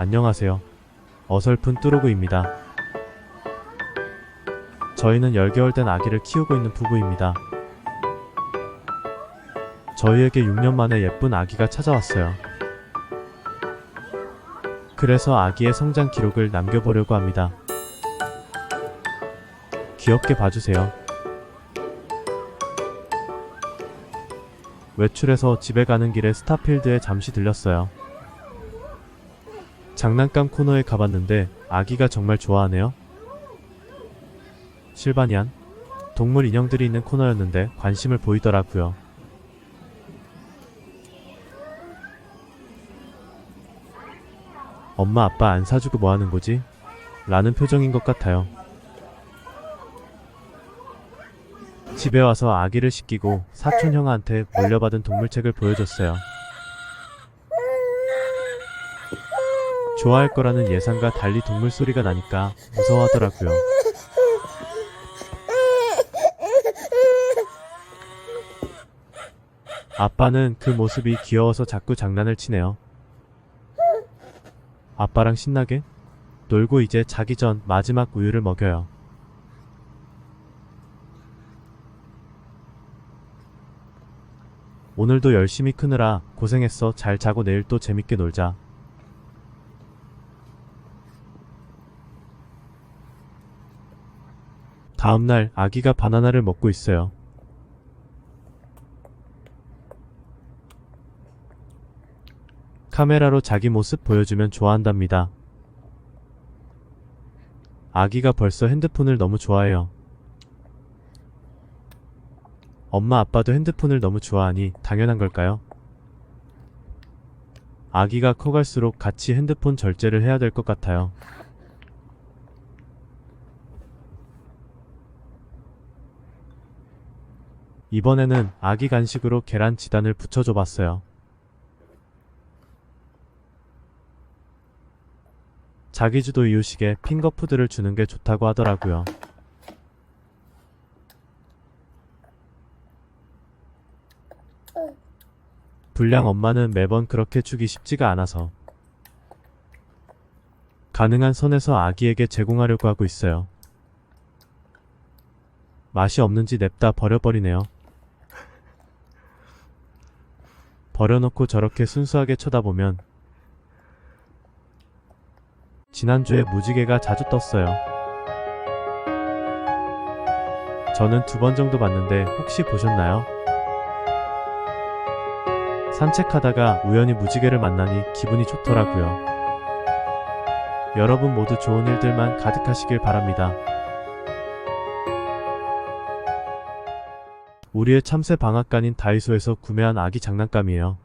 안녕하세요. 어설픈 뚜로그입니다. 저희는 10개월 된 아기를 키우고 있는 부부입니다. 저희에게 6년 만에 예쁜 아기가 찾아왔어요. 그래서 아기의 성장 기록을 남겨보려고 합니다. 귀엽게 봐주세요. 외출해서 집에 가는 길에 스타필드에 잠시 들렸어요. 장난감 코너에 가봤는데 아기가 정말 좋아하네요. 실바니안? 동물 인형들이 있는 코너였는데 관심을 보이더라고요. 엄마 아빠 안 사주고 뭐 하는 거지? 라는 표정인 것 같아요. 집에 와서 아기를 씻기고 사촌 형한테 물려받은 동물책을 보여줬어요. 좋아할 거라는 예상과 달리 동물 소리가 나니까 무서워하더라고요. 아빠는 그 모습이 귀여워서 자꾸 장난을 치네요. 아빠랑 신나게 놀고 이제 자기 전 마지막 우유를 먹여요. 오늘도 열심히 크느라 고생했어. 잘 자고 내일 또 재밌게 놀자. 다음날 아기가 바나나를 먹고 있어요. 카메라로 자기 모습 보여주면 좋아한답니다. 아기가 벌써 핸드폰을 너무 좋아해요. 엄마 아빠도 핸드폰을 너무 좋아하니 당연한 걸까요? 아기가 커갈수록 같이 핸드폰 절제를 해야 될 것 같아요. 이번에는 아기 간식으로 계란 지단을 붙여줘 봤어요. 자기주도 이유식에 핑거푸드를 주는 게 좋다고 하더라고요. 불량 엄마는 매번 그렇게 주기 쉽지가 않아서 가능한 선에서 아기에게 제공하려고 하고 있어요. 맛이 없는지 냅다 버려버리네요. 버려놓고 저렇게 순수하게 쳐다보면 지난주에 무지개가 자주 떴어요. 저는 두 번 정도 봤는데 혹시 보셨나요? 산책하다가 우연히 무지개를 만나니 기분이 좋더라고요. 여러분 모두 좋은 일들만 가득하시길 바랍니다. 우리의 참새 방앗간인 다이소에서 구매한 아기 장난감이에요.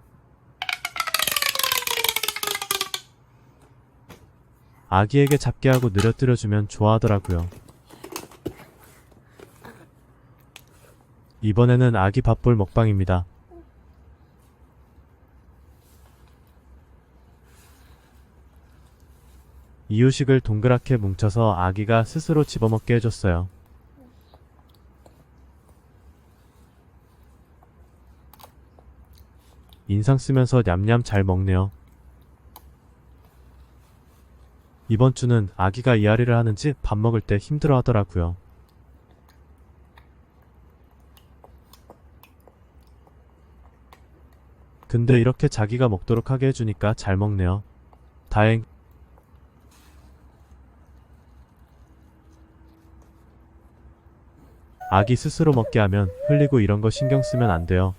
아기에게 잡게 하고 느려뜨려주면 좋아하더라고요. 이번에는 아기 밥볼 먹방입니다. 이유식을 동그랗게 뭉쳐서 아기가 스스로 집어먹게 해줬어요. 인상 쓰면서 냠냠 잘 먹네요. 이번 주는 아기가 이앓이를 하는지 밥 먹을 때 힘들어 하더라고요. 근데 이렇게 자기가 먹도록 하게 해주니까 잘 먹네요. 다행. 아기 스스로 먹게 하면 흘리고 이런 거 신경 쓰면 안 돼요.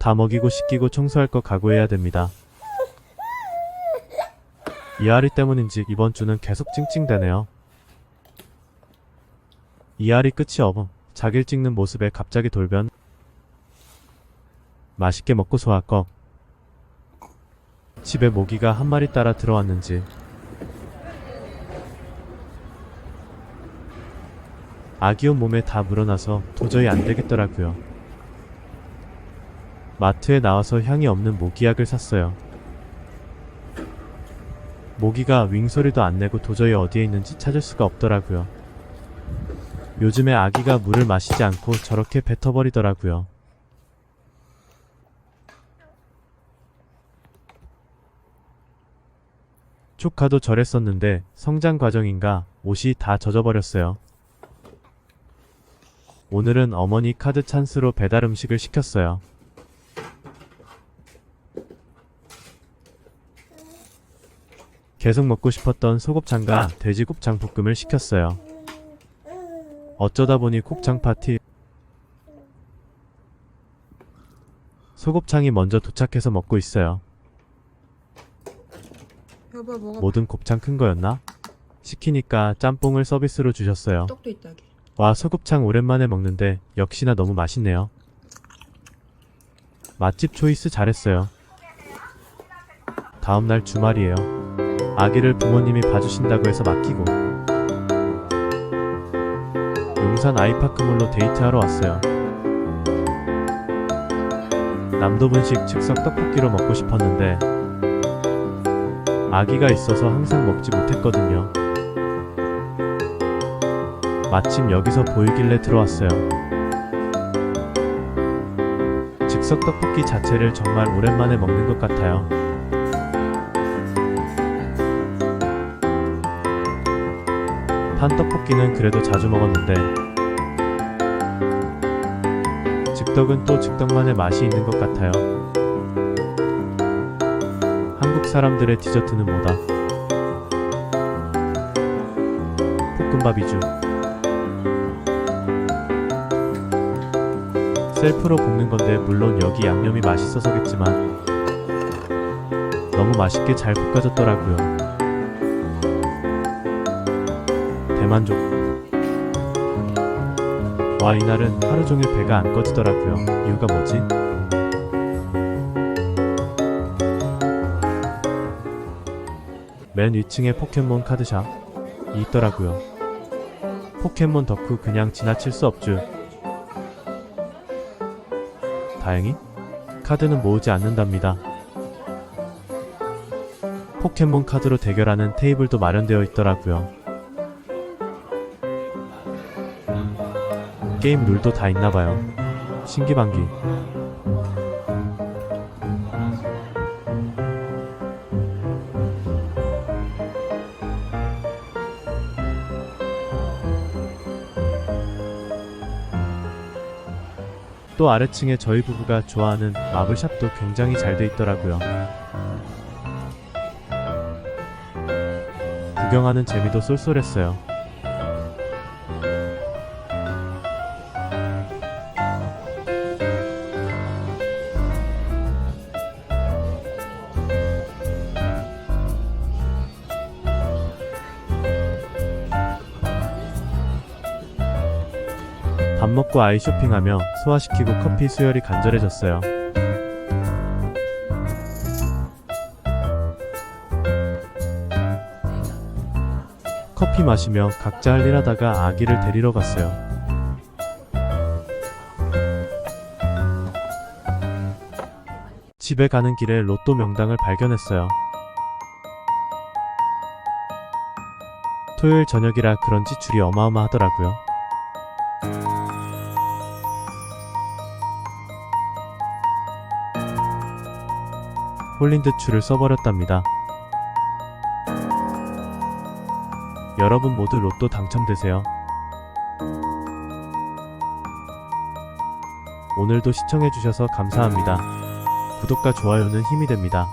다 먹이고 씻기고 청소할 거 각오해야 됩니다. 이앓이 때문인지 이번 주는 계속 찡찡대네요. 이앓이 끝이 없어 자기를 찍는 모습에 갑자기 돌변. 맛있게 먹고 소화 꺽. 집에 모기가 한 마리 따라 들어왔는지 아기 옷 몸에 다 물어나서 도저히 안 되겠더라고요. 마트에 나와서 향이 없는 모기약을 샀어요. 모기가 윙소리도 안 내고 도저히 어디에 있는지 찾을 수가 없더라고요. 요즘에 아기가 물을 마시지 않고 저렇게 뱉어버리더라고요. 조카도 저랬었는데 성장 과정인가 옷이 다 젖어버렸어요. 오늘은 어머니 카드 찬스로 배달 음식을 시켰어요. 계속 먹고 싶었던 소곱창과 돼지곱창 볶음을 시켰어요. 어쩌다 보니 곱창 파티 소곱창이 먼저 도착해서 먹고 있어요. 여보 먹어 모든 곱창 큰 거였나? 시키니까 짬뽕을 서비스로 주셨어요. 떡도 와 소곱창 오랜만에 먹는데 역시나 너무 맛있네요. 맛집 초이스 잘했어요. 다음날 주말이에요. 아기를 부모님이 봐주신다고 해서 맡기고 용산 아이파크몰로 데이트하러 왔어요. 남도분식 즉석 떡볶이로 먹고 싶었는데 아기가 있어서 항상 먹지 못했거든요. 마침 여기서 보이길래 들어왔어요. 즉석 떡볶이 자체를 정말 오랜만에 먹는 것 같아요. 판 떡볶이는 그래도 자주 먹었는데 즉떡은 또 즉떡만의 맛이 있는 것 같아요. 한국 사람들의 디저트는 뭐다? 볶음밥이죠. 셀프로 볶는 건데 물론 여기 양념이 맛있어서겠지만 너무 맛있게 잘 볶아졌더라고요. 대만족. 와 이날은 하루 종일 배가 안 꺼지더라고요. 이유가 뭐지? 맨 위층에 포켓몬 카드샵 이 있더라고요. 포켓몬 덕후 그냥 지나칠 수 없죠. 다행히 카드는 모으지 않는답니다. 포켓몬 카드로 대결하는 테이블도 마련되어 있더라고요. 게임 룰도 다 있나봐요. 신기반기. 또 아래층에 저희 부부가 좋아하는 마블샵도 굉장히 잘 돼 있더라고요. 구경하는 재미도 쏠쏠했어요. 밥 먹고 아이 쇼핑하며 소화시키고 커피 수혈이 간절해졌어요. 커피 마시며 각자 할 일 하다가 아기를 데리러 갔어요. 집에 가는 길에 로또 명당을 발견했어요. 토요일 저녁이라 그런지 줄이 어마어마하더라고요. 홀린 듯 줄을 써버렸답니다. 여러분 모두 로또 당첨되세요. 오늘도 시청해주셔서 감사합니다. 구독과 좋아요는 힘이 됩니다.